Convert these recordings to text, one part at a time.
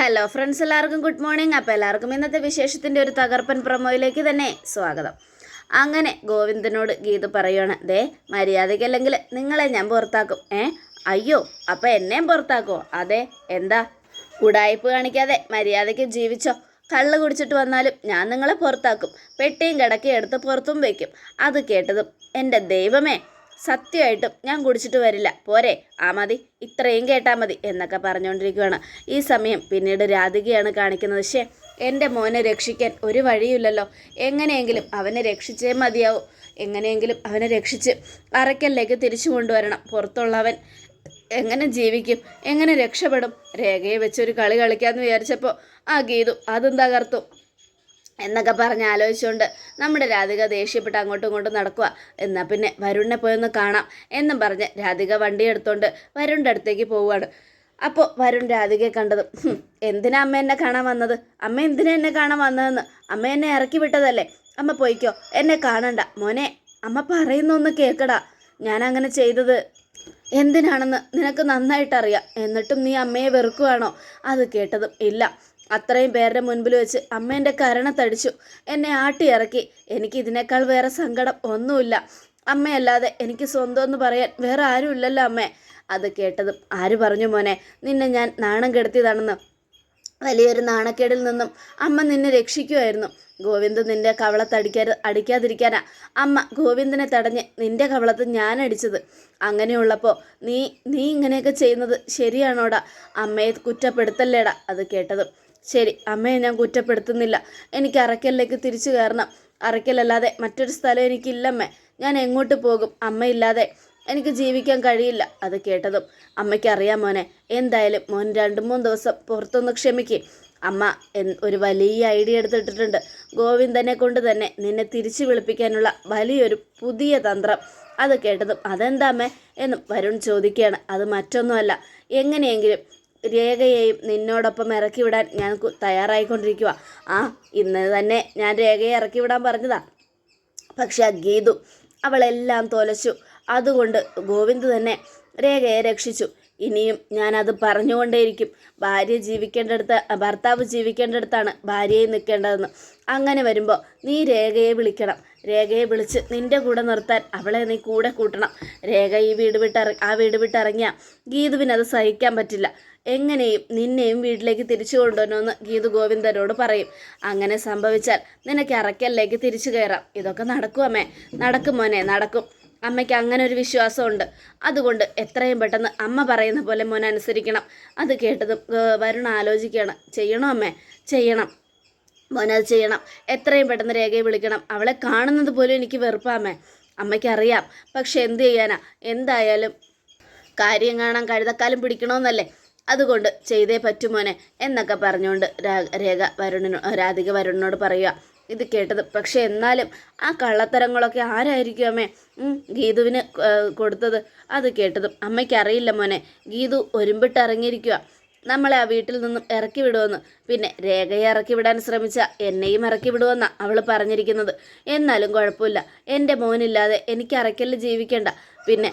Hello friends എല്ലാവർക്കും good morning അപ്പോൾ എല്ലാവർക്കും ഇന്നത്തെ വിശേഷത്തിന്റെ ഒരു തകർപ്പൻ പ്രൊമോയിലേക്ക് തന്നെ സ്വാഗതം. അങ്ങനെ ഗോവിന്ദനോട് ഗീത പറയുകയാണ് ദേ മര്യാദയ്ക്കല്ലെങ്കിൽ നിങ്ങളെ ഞാൻ പുറത്താക്കും. ഏ? അയ്യോ അപ്പോൾ എന്നെയും പുറത്താക്കുമോ അതെ എന്താ? ഉടായ്പ് കാണിക്കാതെ മര്യാദയ്ക്ക് ജീവിച്ചോ? കള്ള് കുടിച്ചിട്ട് വന്നാലും ഞാൻ നിങ്ങളെ പുറത്താക്കും. പെട്ടിയും കിടക്കി എടുത്ത് പുറത്തും വയ്ക്കും അത് കേട്ടതും എന്റെ ദൈവമേ സത്യമായിട്ടും ഞാൻ കുടിച്ചിട്ട് വരില്ല. പോരെ. ആ മതി. ഇത്രയും കേട്ടാൽ മതി എന്നൊക്കെ പറഞ്ഞുകൊണ്ടിരിക്കുകയാണ് ഈ സമയം പിന്നീട് രാധികയാണ് കാണിക്കുന്നത്. ശേ എന്റെ മോനെ രക്ഷിക്കാൻ ഒരു വഴിയുമില്ലല്ലോ എങ്ങനെയെങ്കിലും അവനെ രക്ഷിച്ചേ മതിയാവും. എങ്ങനെയെങ്കിലും അവനെ രക്ഷിച്ച് അറയ്ക്കലിലേക്ക് തിരിച്ചു കൊണ്ടുവരണം. പുറത്തുള്ളവൻ എങ്ങനെ ജീവിക്കും? എങ്ങനെ രക്ഷപ്പെടും? രേഖയെ വെച്ചൊരു കളി കളിക്കാമെന്ന് വിചാരിച്ചപ്പോൾ ആ ഗീതു അതും തകർത്തു. എന്നൊക്കെ പറഞ്ഞ് ആലോചിച്ചുകൊണ്ട് നമ്മുടെ രാധിക ദേഷ്യപ്പെട്ട് അങ്ങോട്ടും ഇങ്ങോട്ടും നടക്കുക എന്നാൽ പിന്നെ വരുണിനെ പോയൊന്ന് കാണാം എന്നും പറഞ്ഞ് രാധിക വണ്ടി എടുത്തുകൊണ്ട് വരുണിന്റെ അടുത്തേക്ക് പോവുകയാണ് അപ്പോൾ വരുൺ രാധികയെ കണ്ടത് എന്തിനാ അമ്മ എന്നെ കാണാൻ വന്നത്? അമ്മ എന്തിനാ എന്നെ കാണാൻ വന്നതെന്ന്? അമ്മ എന്നെ ഇറക്കി വിട്ടതല്ലേ? അമ്മ പോയിക്കോ എന്നെ കാണണ്ട. മോനെ അമ്മ പറയുന്നൊന്ന് കേൾക്കടാ ഞാൻ അങ്ങനെ ചെയ്തത് എന്തിനാണെന്ന് നിനക്ക് നന്നായിട്ടറിയാം. എന്നിട്ടും നീ അമ്മയെ വെറുക്കുവാണോ? അത് കേട്ടതും ഇല്ല അത്രയും പേരുടെ മുൻപിൽ വെച്ച് അമ്മേന്റെ കരണത്തടിച്ചു എന്നെ ആട്ടി ഇറക്കി. എനിക്ക് ഇതിനേക്കാൾ വേറെ സങ്കടം ഒന്നുമില്ല. അമ്മയല്ലാതെ എനിക്ക് സ്വന്തം എന്ന് പറയാൻ വേറെ ആരും ഇല്ലല്ലോ അമ്മേ. അത് കേട്ടതും ആര് പറഞ്ഞു മോനെ? നിന്നെ ഞാൻ നാണം കെടുത്തിയതാണെന്ന്. വലിയൊരു നാണക്കേടിൽ നിന്നും അമ്മ നിന്നെ രക്ഷിക്കുമായിരുന്നു ഗോവിന്ദ് നിന്റെ കവളത്ത് അടിക്കാ അടിക്കാതിരിക്കാനാ. അമ്മ ഗോവിന്ദനെ തടഞ്ഞ് നിന്റെ കവളത്ത് ഞാൻ അടിച്ചത്. അങ്ങനെയുള്ളപ്പോൾ നീ നീ ഇങ്ങനെയൊക്കെ ചെയ്യുന്നത് ശരിയാണോടാ? അമ്മയെ കുറ്റപ്പെടുത്തല്ലേടാ? അത് കേട്ടതും ശരി അമ്മയെ ഞാൻ കുറ്റപ്പെടുത്തുന്നില്ല. എനിക്ക് അറക്കലിലേക്ക് തിരിച്ചു കയറണം. അറക്കലല്ലാതെ മറ്റൊരു സ്ഥലം എനിക്കില്ലമ്മേ. ഞാൻ എങ്ങോട്ട് പോകും? അമ്മയില്ലാതെ എനിക്ക് ജീവിക്കാൻ കഴിയില്ല അത് കേട്ടതും. അമ്മയ്ക്ക് അറിയാം മോനെ എന്തായാലും മോൻ രണ്ട് മൂന്ന് ദിവസം പുറത്തൊന്ന് ക്ഷമിക്കും. അമ്മ ഒരു വലിയ ഐഡിയ എടുത്തിട്ടിട്ടുണ്ട്. ഗോവിന്ദനെ കൊണ്ട് തന്നെ നിന്നെ തിരിച്ചു വിളിപ്പിക്കാനുള്ള വലിയൊരു പുതിയ തന്ത്രം. അത് കേട്ടതും അതെന്താമ്മേ എന്നും വരുൺ ചോദിക്കുകയാണ്. അത് മറ്റൊന്നുമല്ല. എങ്ങനെയെങ്കിലും രേഖയെയും നിന്നോടൊപ്പം ഇറക്കി വിടാൻ ഞാൻ തയ്യാറായിക്കൊണ്ടിരിക്കുക ആ ഇന്ന് തന്നെ ഞാൻ രേഖയെ ഇറക്കി വിടാൻ പറഞ്ഞതാ. പക്ഷെ ഗീതു അവളെല്ലാം തോലച്ചു. അതുകൊണ്ട് ഗോവിന്ദ് തന്നെ രേഖയെ രക്ഷിച്ചു. ഇനിയും ഞാനത് പറഞ്ഞുകൊണ്ടേയിരിക്കും. ഭാര്യ ജീവിക്കേണ്ടടുത്ത് ഭർത്താവ് ജീവിക്കേണ്ടടുത്താണ് ഭാര്യയെ നിൽക്കേണ്ടതെന്ന്. അങ്ങനെ വരുമ്പോൾ നീ രേഖയെ വിളിക്കണം. രേഖയെ വിളിച്ച് നിന്റെ കൂടെ നിർത്താൻ അവളെ നീ കൂടെ കൂട്ടണം. രേഖ ഈ വീട് വിട്ടിറ ആ വീട് വിട്ടിറങ്ങിയാൽ ഗീതുവിന് അത് സഹിക്കാൻ പറ്റില്ല. എങ്ങനെയും നിന്നെയും വീട്ടിലേക്ക് തിരിച്ചു കൊണ്ടുവരണമെന്ന് ഗീതു ഗോവിന്ദനോട് പറയും. അങ്ങനെ സംഭവിച്ചാൽ നിനക്ക് അറക്കല്ലേക്ക് തിരിച്ചു കയറാം. ഇതൊക്കെ നടക്കും അമ്മേ. നടക്കും മോനെ. നടക്കും. അമ്മയ്ക്ക് അങ്ങനെ ഒരു വിശ്വാസമുണ്ട്. അതുകൊണ്ട് എത്രയും പെട്ടെന്ന് അമ്മ പറയുന്ന പോലെ മോൻ അനുസരിക്കണം. അത് കേട്ടതും വരുണ ആലോചിക്കുകയാണ്. ചെയ്യണോ അമ്മേ? ചെയ്യണം. മോനത് ചെയ്യണം. എത്രയും പെട്ടെന്ന് രേഖയെ വിളിക്കണം. അവളെ കാണുന്നത് പോലും എനിക്ക് വെറുപ്പാമേ അമ്മയ്ക്കറിയാം. പക്ഷെ എന്ത് ചെയ്യാനാ? എന്തായാലും കാര്യം കാണാൻ കഴുതക്കാലം പിടിക്കണമെന്നല്ലേ അതുകൊണ്ട് ചെയ്തേ പറ്റുമോനെ എന്നൊക്കെ പറഞ്ഞുകൊണ്ട് രേഖ വരുണിനോ രാധിക വരുണിനോട് പറയുക. ഇത് കേട്ടത് പക്ഷെ എന്നാലും ആ കള്ളത്തരങ്ങളൊക്കെ ആരായിരിക്കും അമ്മേ? ഗീതുവിന് കൊടുത്തത് അത് കേട്ടതും അമ്മയ്ക്ക് അറിയില്ല മോനെ. ഗീതു ഒരുമ്പിട്ട് ഇറങ്ങിയിരിക്കുക നമ്മളെ ആ വീട്ടിൽ നിന്നും ഇറക്കി വിടുമെന്ന് പിന്നെ രേഖയെ ഇറക്കി വിടാൻ ശ്രമിച്ച എന്നെയും ഇറക്കി വിടുമെന്നാണ് അവൾ പറഞ്ഞിരിക്കുന്നത്. എന്നാലും കുഴപ്പമില്ല. എന്റെ മോനില്ലാതെ എനിക്ക് അറയ്ക്കൽ ജീവിക്കേണ്ട. പിന്നെ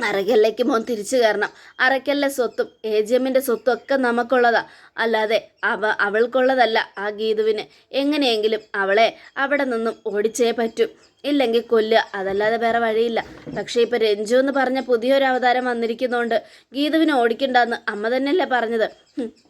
അറയ്ക്കലിലേക്ക് മോൻ തിരിച്ചു കയറണം. അറയ്ക്കല്ലെ സ്വത്തും എ ജി എമ്മിന്റെ സ്വത്തും ഒക്കെ നമുക്കുള്ളതാ. അല്ലാതെ അവ അവൾക്കുള്ളതല്ല ആ ഗീതുവിന്. എങ്ങനെയെങ്കിലും അവളെ അവിടെ നിന്നും ഓടിച്ചേ പറ്റൂ. ഇല്ലെങ്കിൽ കൊല്ലുക അതല്ലാതെ വേറെ വഴിയില്ല. പക്ഷേ ഇപ്പം രഞ്ജു എന്ന് പറഞ്ഞ പുതിയൊരു അവതാരം വന്നിരിക്കുന്നതുകൊണ്ട് ഗീതുവിനെ ഓടിക്കണ്ടെന്ന് അമ്മ തന്നെയല്ലേ പറഞ്ഞത്.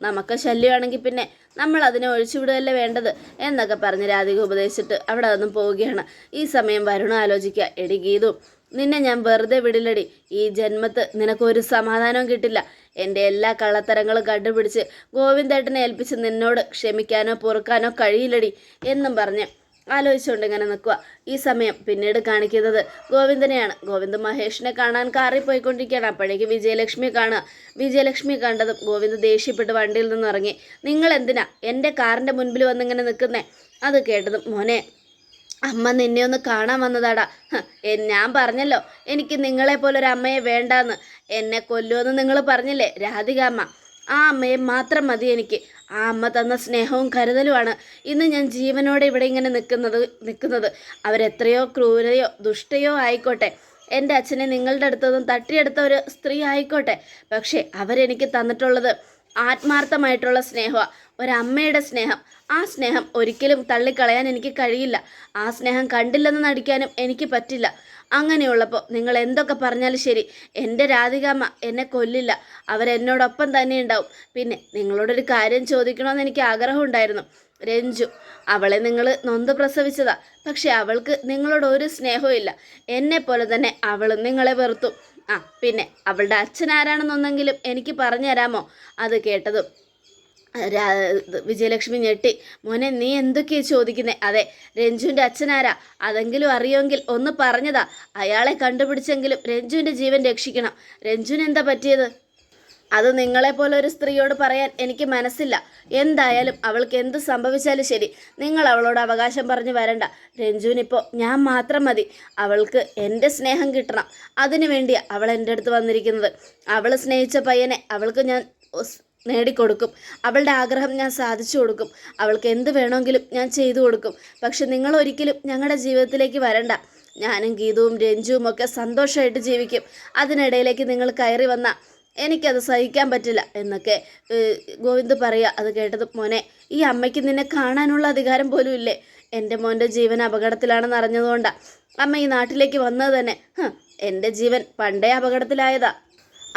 നമുക്ക് ശല്യമാണെങ്കിൽ പിന്നെ നമ്മൾ അതിനെ ഒഴിച്ചു ഒഴിച്ചുവിടുകയല്ലേ വേണ്ടത് എന്നൊക്കെ പറഞ്ഞ് രാധിക ഉപദേശിച്ചിട്ട് അവിടെ നിന്നും പോവുകയാണ്. ഈ സമയം വരുണ ആലോചിക്കുക. എടി ഗീതു നിന്നെ ഞാൻ വെറുതെ വിടില്ലടി. ഈ ജന്മത്ത് നിനക്കൊരു സമാധാനവും കിട്ടില്ല. എന്റെ എല്ലാ കള്ളത്തരങ്ങളും കണ്ടുപിടിച്ച് ഗോവിന്ദേട്ടനെ ഏൽപ്പിച്ച് നിന്നോട് ക്ഷമിക്കാനോ പൊറുക്കാനോ കഴിയില്ലടി എന്നും പറഞ്ഞ് ആലോചിച്ചുകൊണ്ട് ഇങ്ങനെ നിൽക്കുക ഈ സമയം പിന്നീട് കാണിക്കുന്നത് ഗോവിന്ദനെയാണ്. ഗോവിന്ദ് മഹേഷിനെ കാണാൻ കാറിൽ പോയിക്കൊണ്ടിരിക്കുകയാണ് അപ്പോഴേക്ക് വിജയലക്ഷ്മി കാണുക. വിജയലക്ഷ്മി കണ്ടതും ഗോവിന്ദ് ദേഷ്യപ്പെട്ട് വണ്ടിയിൽ നിന്ന് ഇറങ്ങി നിങ്ങൾ എന്തിനാ എന്റെ കാറിന്റെ മുൻപിൽ വന്നിങ്ങനെ നിൽക്കുന്നേ? അത് കേട്ടതും മോനെ അമ്മ നിന്നെ ഒന്ന് കാണാൻ വന്നതാടാ. ഞാൻ പറഞ്ഞല്ലോ എനിക്ക് നിങ്ങളെ പോലൊരു അമ്മയെ വേണ്ടാന്ന്. എന്നെ കൊല്ലുമെന്ന് നിങ്ങൾ പറഞ്ഞില്ലേ രാധിക അമ്മ? ആ അമ്മയെ മാത്രം മതി എനിക്ക്. ആ അമ്മ തന്ന സ്നേഹവും കരുതലുമാണ്. ഇന്ന് ഞാൻ ജീവനോടെ ഇവിടെ ഇങ്ങനെ നിൽക്കുന്നത് നിൽക്കുന്നത്. അവരെത്രയോ ക്രൂരയോ ദുഷ്ടയോ ആയിക്കോട്ടെ. എന്റെ അച്ഛനെ നിങ്ങളുടെ അടുത്തൊന്നും തട്ടിയെടുത്ത ഒരു സ്ത്രീ ആയിക്കോട്ടെ. പക്ഷേ അവരെനിക്ക് തന്നിട്ടുള്ളത് ആത്മാർത്ഥമായിട്ടുള്ള സ്നേഹമാണ് ഒരമ്മയുടെ സ്നേഹം. ആ സ്നേഹം ഒരിക്കലും തള്ളിക്കളയാൻ എനിക്ക് കഴിയില്ല. ആ സ്നേഹം കണ്ടില്ലെന്ന് നടിക്കാനും എനിക്ക് പറ്റില്ല. അങ്ങനെയുള്ളപ്പോൾ നിങ്ങൾ എന്തൊക്കെ പറഞ്ഞാലും ശരി. എന്റെ രാധികാമ്മ എന്നെ കൊല്ലില്ല. അവരെന്നോടൊപ്പം തന്നെ ഉണ്ടാവും. പിന്നെ നിങ്ങളോടൊരു കാര്യം ചോദിക്കണമെന്ന് എനിക്ക് ആഗ്രഹമുണ്ടായിരുന്നു രഞ്ജു അവളെ നിങ്ങൾ നൊന്ത് പ്രസവിച്ചതാ. പക്ഷെ അവൾക്ക് നിങ്ങളോട് ഒരു സ്നേഹവും ഇല്ല. എന്നെ പോലെ തന്നെ അവളും നിങ്ങളെ വെറുത്തു. ആ പിന്നെ അവളുടെ അച്ഛൻ ആരാണെന്നൊന്നെങ്കിലും എനിക്ക് പറഞ്ഞു തരാമോ അത് കേട്ടതും വിജയലക്ഷ്മി ഞെട്ടി. മോനെ നീ എന്തൊക്കെയാ ചോദിക്കുന്നത് അതെ രഞ്ജുവിന്റെ അച്ഛനാരാ? അതെങ്കിലും അറിയുമെങ്കിൽ ഒന്ന് പറഞ്ഞതാ. അയാളെ കണ്ടുപിടിച്ചെങ്കിലും രഞ്ജുവിന്റെ ജീവൻ രക്ഷിക്കണം. രഞ്ജുവിന് എന്താ പറ്റിയത്? അത് നിങ്ങളെപ്പോലെ ഒരു സ്ത്രീയോട് പറയാൻ എനിക്ക് മനസ്സില്ല. എന്തായാലും അവൾക്ക് എന്ത് സംഭവിച്ചാലും ശരി. നിങ്ങൾ അവളോട് അവകാശം പറഞ്ഞു വരണ്ട. രഞ്ജുവിനിപ്പോൾ ഞാൻ മാത്രം മതി. അവൾക്ക് എന്റെ സ്നേഹം കിട്ടണം. അതിനു വേണ്ടി അവൾ എന്റെ അടുത്ത് വന്നിരിക്കുന്നത്. അവൾ സ്നേഹിച്ച പയ്യനെ അവൾക്ക് ഞാൻ നേടിക്കൊടുക്കും. അവളുടെ ആഗ്രഹം ഞാൻ സാധിച്ചു കൊടുക്കും. അവൾക്ക് എന്ത് വേണമെങ്കിലും ഞാൻ ചെയ്തു കൊടുക്കും. പക്ഷെ നിങ്ങൾ ഒരിക്കലും ഞങ്ങളുടെ ജീവിതത്തിലേക്ക് വരണ്ട. ഞാനും ഗീതവും രഞ്ജുവും ഒക്കെ സന്തോഷമായിട്ട് ജീവിക്കും. അതിനിടയിലേക്ക് നിങ്ങൾ കയറി വന്ന എനിക്കത് സഹിക്കാൻ പറ്റില്ല എന്നൊക്കെ ഗോവിന്ദ് പറയുക. അത് കേട്ടത് മോനെ ഈ അമ്മയ്ക്ക് നിന്നെ കാണാനുള്ള അധികാരം പോലും ഇല്ലേ? എന്റെ മോന്റെ ജീവൻ അപകടത്തിലാണെന്ന് അറിഞ്ഞതുകൊണ്ടാണ് അമ്മ ഈ നാട്ടിലേക്ക് വന്നത് തന്നെ. എന്റെ ജീവൻ പണ്ടേ അപകടത്തിലായതാ.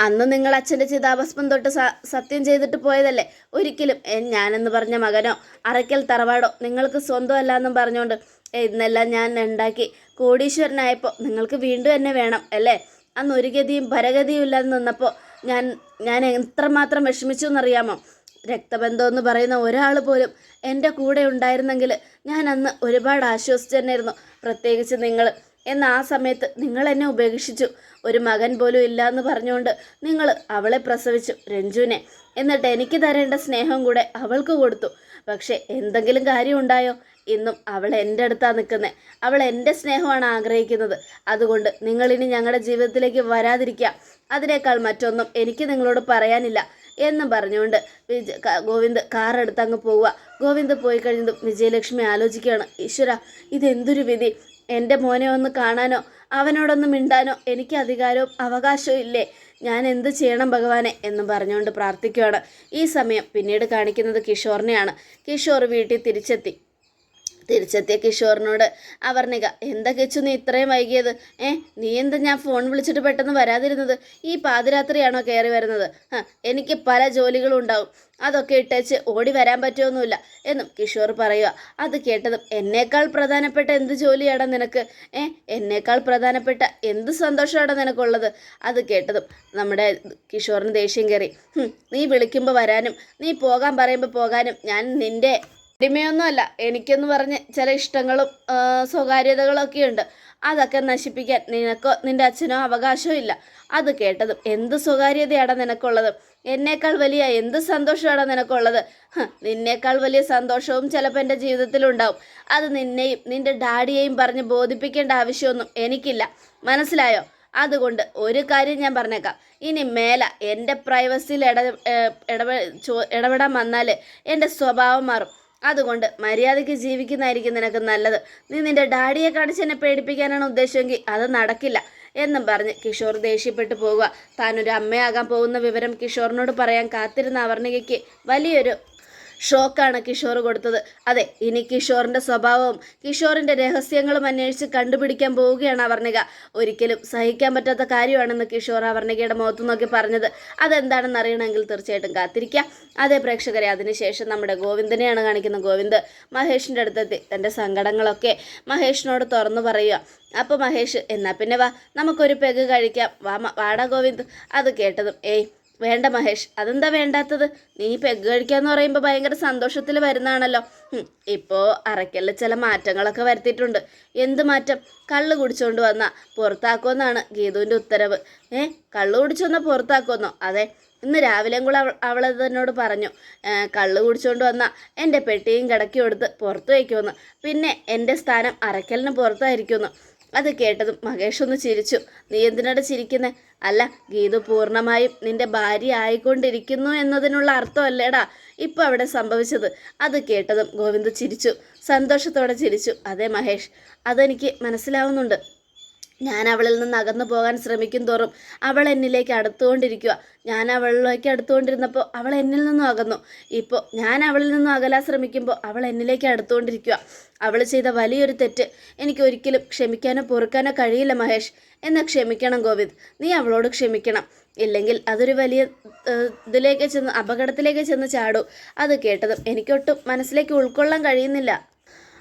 അന്ന് നിങ്ങൾ അച്ഛന്റെ ചിതാഭസ്മം തൊട്ട് സത്യം ചെയ്തിട്ട് പോയതല്ലേ? ഒരിക്കലും ഞാനെന്ന് പറഞ്ഞ മകനോ അറയ്ക്കൽ തറവാടോ നിങ്ങൾക്ക് സ്വന്തമല്ല എന്നും പറഞ്ഞുകൊണ്ട് ഇന്നെല്ലാം ഞാൻ ഉണ്ടാക്കി കോടീശ്വരനായപ്പോൾ നിങ്ങൾക്ക് വീണ്ടും എന്നെ വേണം അല്ലേ? അന്ന് ഒരു ഗതിയും പരഗതിയും ഇല്ലാതെ നിന്നപ്പോൾ ഞാൻ ഞാൻ എത്രമാത്രം വിഷമിച്ചു എന്നറിയാമോ? രക്തബന്ധം എന്ന് പറയുന്ന ഒരാൾ പോലും എന്റെ കൂടെ ഉണ്ടായിരുന്നെങ്കിൽ ഞാൻ അന്ന് ഒരുപാട് ആശ്വസിച്ചു തന്നെയായിരുന്നു. പ്രത്യേകിച്ച് നിങ്ങൾ. എന്ന ആ സമയത്ത് നിങ്ങൾ എന്നെ ഉപേക്ഷിച്ചു. ഒരു മകൻ പോലും ഇല്ല എന്ന് പറഞ്ഞുകൊണ്ട് നിങ്ങൾ അവളെ പ്രസവിച്ചു. രഞ്ജുവിനെ. എന്നിട്ട് എനിക്ക് തരേണ്ട സ്നേഹം കൂടെ അവൾക്ക് കൊടുത്തു. പക്ഷേ എന്തെങ്കിലും കാര്യം ഉണ്ടായോ? ഇന്നും അവൾ എന്റെ അടുത്താണ് നിൽക്കുന്നത് അവൾ എന്റെ സ്നേഹമാണ് ആഗ്രഹിക്കുന്നത്. അതുകൊണ്ട് നിങ്ങളിനി ഞങ്ങളുടെ ജീവിതത്തിലേക്ക് വരാതിരിക്കുക. അതിനേക്കാൾ മറ്റൊന്നും എനിക്ക് നിങ്ങളോട് പറയാനില്ല. എന്നും പറഞ്ഞുകൊണ്ട് വിജ ഗോവിന്ദ് കാറെടുത്ത് അങ്ങ് പോവുക. ഗോവിന്ദ് പോയി കഴിഞ്ഞതും വിജയലക്ഷ്മി ആലോചിക്കുകയാണ് ഈശ്വര ഇതെന്തൊരു വിധി? എന്റെ മോനെ ഒന്ന് കാണാനോ? അവനോടൊന്ന് മിണ്ടാനോ? എനിക്ക് അധികാരവും അവകാശവും ഇല്ലേ? ഞാൻ എന്ത് ചെയ്യണം ഭഗവാനെ? എന്ന് പറഞ്ഞുകൊണ്ട് പ്രാർത്ഥിക്കുകയാണ്. ഈ സമയം പിന്നീട് കാണിക്കുന്നത് കിഷോറിനെയാണ്. കിഷോർ വീട്ടിൽ തിരിച്ചെത്തി. തിരിച്ചെത്തിയ കിഷോറിനോട് അവർണിക എന്താ കിച്ചു നീ ഇത്രയും വൈകിയത്? ഏ നീ എന്താ ഞാൻ ഫോൺ വിളിച്ചിട്ട് പെട്ടെന്ന് വരാതിരുന്നത്? ഈ പാതിരാത്രിയാണോ കയറി വരുന്നത്? എനിക്ക് പല ജോലികളും ഉണ്ടാവും. അതൊക്കെ ഇട്ടേച്ച് ഓടി വരാൻ പറ്റുമൊന്നുമില്ല എന്നും കിഷോർ പറയുക. അത് കേട്ടതും എന്നേക്കാൾ പ്രധാനപ്പെട്ട എന്ത് ജോലിയാടാ നിനക്ക്? ഏ എന്നേക്കാൾ പ്രധാനപ്പെട്ട എന്ത് സന്തോഷമാണോ നിനക്കുള്ളത്? അത് കേട്ടതും നമ്മുടെ കിഷോറിന് ദേഷ്യം കയറി നീ വിളിക്കുമ്പോൾ വരാനും നീ പോകാൻ പറയുമ്പോൾ പോകാനും ഞാൻ നിന്റെ അടിമയൊന്നുമല്ല. എനിക്കെന്ന് പറഞ്ഞ് ചില ഇഷ്ടങ്ങളും സ്വകാര്യതകളൊക്കെ ഉണ്ട് അതൊക്കെ നശിപ്പിക്കാൻ നിനക്കോ നിന്റെ അച്ഛനോ അവകാശവും ഇല്ല. അത് കേട്ടതും എന്ത് സ്വകാര്യതയാണ് നിനക്കുള്ളത്? എന്നേക്കാൾ വലിയ എന്ത് സന്തോഷമാണ് നിനക്കുള്ളത്? നിന്നേക്കാൾ വലിയ സന്തോഷവും ചിലപ്പോൾ എന്റെ ജീവിതത്തിലുണ്ടാവും. അത് നിന്നെയും നിന്റെ ഡാഡിയെയും പറഞ്ഞ് ബോധിപ്പിക്കേണ്ട ആവശ്യമൊന്നും എനിക്കില്ല. മനസ്സിലായോ? അതുകൊണ്ട് ഒരു കാര്യം ഞാൻ പറഞ്ഞേക്കാം. ഇനി മേല എന്റെ പ്രൈവസിയിൽ ഇട ഇടപെടാൻ വന്നാൽ എന്റെ സ്വഭാവം മാറും. അതുകൊണ്ട് മര്യാദയ്ക്ക് ജീവിക്കുന്നതായിരിക്കും നിനക്ക് നല്ലത്. നീ നിന്റെ ഡാഡിയെ കാണിച്ച് എന്നെ പേടിപ്പിക്കാനാണ് ഉദ്ദേശമെങ്കിൽ അത് നടക്കില്ല എന്നും പറഞ്ഞ് കിഷോർ ദേഷ്യപ്പെട്ടു പോവുക. താനൊരു അമ്മയാകാൻ പോകുന്ന വിവരം കിഷോറിനോട് പറയാൻ കാത്തിരുന്ന അവർണികയ്ക്ക് വലിയൊരു ഷോക്കാണ് കിഷോർ കൊടുത്തത്. അതെ ഇനി കിഷോറിന്റെ സ്വഭാവവും കിഷോറിന്റെ രഹസ്യങ്ങളും അന്വേഷിച്ച് കണ്ടുപിടിക്കാൻ പോവുകയാണ് അവർണിക. ഒരിക്കലും സഹിക്കാൻ പറ്റാത്ത കാര്യമാണെന്ന് കിഷോർ അവർണികയുടെ മുഖത്ത് നോക്കി പറഞ്ഞത്. അതെന്താണെന്ന് അറിയണമെങ്കിൽ തീർച്ചയായിട്ടും കാത്തിരിക്കാം അതേ പ്രേക്ഷകരെ അതിനുശേഷം നമ്മുടെ ഗോവിന്ദനെയാണ് കാണിക്കുന്നത് ഗോവിന്ദ്. മഹേഷിന്റെ അടുത്തെത്തി. തന്റെ സങ്കടങ്ങളൊക്കെ മഹേഷിനോട് തുറന്നു പറയുക. അപ്പോൾ മഹേഷ് എന്നാൽ പിന്നെ വാ. നമുക്കൊരു പെഗ് കഴിക്കാം. വാ വാടാ ഗോവിന്ദ്. അത് കേട്ടതും ഏയ് വേണ്ട മഹേഷ് അതെന്താ വേണ്ടാത്തത്? നീ പെഗ് കഴിക്കാന്ന് പറയുമ്പോൾ ഭയങ്കര സന്തോഷത്തിൽ വരുന്നതാണല്ലോ ഇപ്പോൾ ഇപ്പോ അറയ്ക്കലിൽ ചില മാറ്റങ്ങളൊക്കെ വരുത്തിയിട്ടുണ്ട്. എന്ത് മാറ്റം? കള്ള് കുടിച്ചോണ്ട് വന്ന പുറത്താക്കുമെന്നാണ് ഗീതുവിന്റെ ഉത്തരവ്. ഏ കള്ള് കുടിച്ചു വന്നാൽ പുറത്താക്കുമെന്നോ? അതെ ഇന്ന് രാവിലെയും കൂടെ അവൾ അവളത് എന്നോട് പറഞ്ഞു. "ഏ, കള്ള് കുടിച്ചുകൊണ്ട് വന്ന എന്റെ പെട്ടിയും കിടക്കി കൊടുത്ത് പുറത്ത് വയ്ക്കുമെന്ന് പിന്നെ എന്റെ സ്ഥാനം അറയ്ക്കലിന് പുറത്തായിരിക്കുമെന്ന്. അത് കേട്ടതും മഹേഷ് ഒന്ന് ചിരിച്ചു. നീ എന്തിനാണ് ചിരിക്കുന്നേ? അല്ല ഗീതു പൂർണമായും നിന്റെ ഭാര്യ ആയിക്കൊണ്ടിരിക്കുന്നു എന്നതിനുള്ള അർത്ഥമല്ലേടാ ഇപ്പം അവിടെ സംഭവിച്ചത്? അത് കേട്ടതും ഗോവിന്ദ് ചിരിച്ചു. സന്തോഷത്തോടെ ചിരിച്ചു. അതെ മഹേഷ് അതെനിക്ക് മനസ്സിലാവുന്നുണ്ട്. ഞാൻ അവളിൽ നിന്ന് അകന്നു പോകാൻ ശ്രമിക്കും തോറും അവൾ എന്നിലേക്ക് അടുത്തുകൊണ്ടിരിക്കുക. ഞാൻ അവളിലേക്ക് അടുത്തുകൊണ്ടിരുന്നപ്പോൾ അവൾ എന്നിൽ നിന്നും അകന്നു. ഇപ്പോൾ ഞാൻ അവളിൽ നിന്നും അകലാൻ ശ്രമിക്കുമ്പോൾ അവൾ എന്നിലേക്ക് അടുത്തുകൊണ്ടിരിക്കുക. അവൾ ചെയ്ത വലിയൊരു തെറ്റ്. എനിക്ക് ഒരിക്കലും ക്ഷമിക്കാനോ പൊറുക്കാനോ കഴിയില്ല മഹേഷ്. എന്നെ ക്ഷമിക്കണം ഗോവിന്ദ്. നീ അവളോട് ക്ഷമിക്കണം. ഇല്ലെങ്കിൽ അതൊരു വലിയ ഇതിലേക്ക് ചെന്ന് അപകടത്തിലേക്ക് ചെന്ന് ചാടൂ. അത് കേട്ടതും എനിക്കൊട്ടും മനസ്സിലേക്ക് ഉൾക്കൊള്ളാൻ കഴിയുന്നില്ല.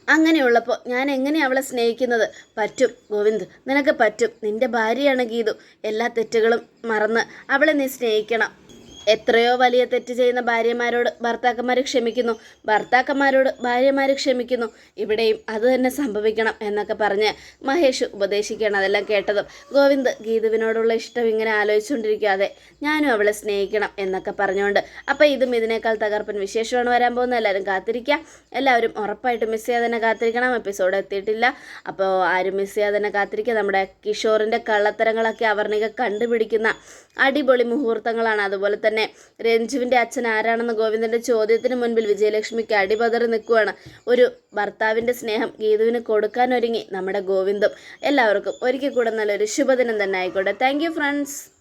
അങ്ങനെയുള്ളപ്പോൾ ഞാൻ എങ്ങനെ അവളെ സ്നേഹിക്കുന്നത്? പറ്റും ഗോവിന്ദ് നിനക്ക് പറ്റും. നിന്റെ ഭാര്യയാണ് ഗീതു. എല്ലാ തെറ്റുകളും മറന്ന് അവളെ നീ സ്നേഹിക്കണം. എത്രയോ വലിയ തെറ്റ് ചെയ്യുന്ന ഭാര്യമാരോട് ഭർത്താക്കന്മാർ ക്ഷമിക്കുന്നു. ഭർത്താക്കന്മാരോട് ഭാര്യമാർ ക്ഷമിക്കുന്നു. ഇവിടെയും അത് തന്നെ സംഭവിക്കണം എന്നൊക്കെ പറഞ്ഞ് മഹേഷ് ഉപദേശിക്കുകയാണ് അതെല്ലാം കേട്ടതും. ഗോവിന്ദ് ഗീതുവിനോടുള്ള ഇഷ്ടം ഇങ്ങനെ ആലോചിച്ചുകൊണ്ടിരിക്കാതെ ഞാനും അവളെ സ്നേഹിക്കണം എന്നൊക്കെ പറഞ്ഞുകൊണ്ട് അപ്പോൾ ഇതും ഇതിനേക്കാൾ തകർപ്പൻ വിശേഷമാണ് വരാൻ പോകുന്നത്. എല്ലാവരും കാത്തിരിക്കുക. എല്ലാവരും ഉറപ്പായിട്ട് മിസ് ചെയ്യാതെ തന്നെ കാത്തിരിക്കണം. എപ്പിസോഡ് എത്തിയിട്ടില്ല. അപ്പോൾ ആരും മിസ് ചെയ്യാതെ തന്നെ കാത്തിരിക്കുക. നമ്മുടെ കിഷോറിന്റെ കള്ളത്തരങ്ങളൊക്കെ അവർണിക കണ്ടുപിടിക്കുന്ന അടിപൊളി മുഹൂർത്തങ്ങളാണ്. അതുപോലെ തന്നെ രഞ്ജുവിന്റെ അച്ഛൻ ആരാണെന്ന് ഗോവിന്ദന്റെ ചോദ്യത്തിന് മുൻപിൽ വിജയലക്ഷ്മിക്ക് അടിപതറി നിൽക്കുകയാണ് ഒരു ഭർത്താവിന്റെ സ്നേഹം ഗീതുവിന് കൊടുക്കാനൊരുങ്ങി നമ്മുടെ ഗോവിന്ദും. എല്ലാവർക്കും ഒരിക്കൽ കൂടെ നല്ലൊരു ശുഭദിനം തന്നെ ആയിക്കോട്ടെ. Thank friends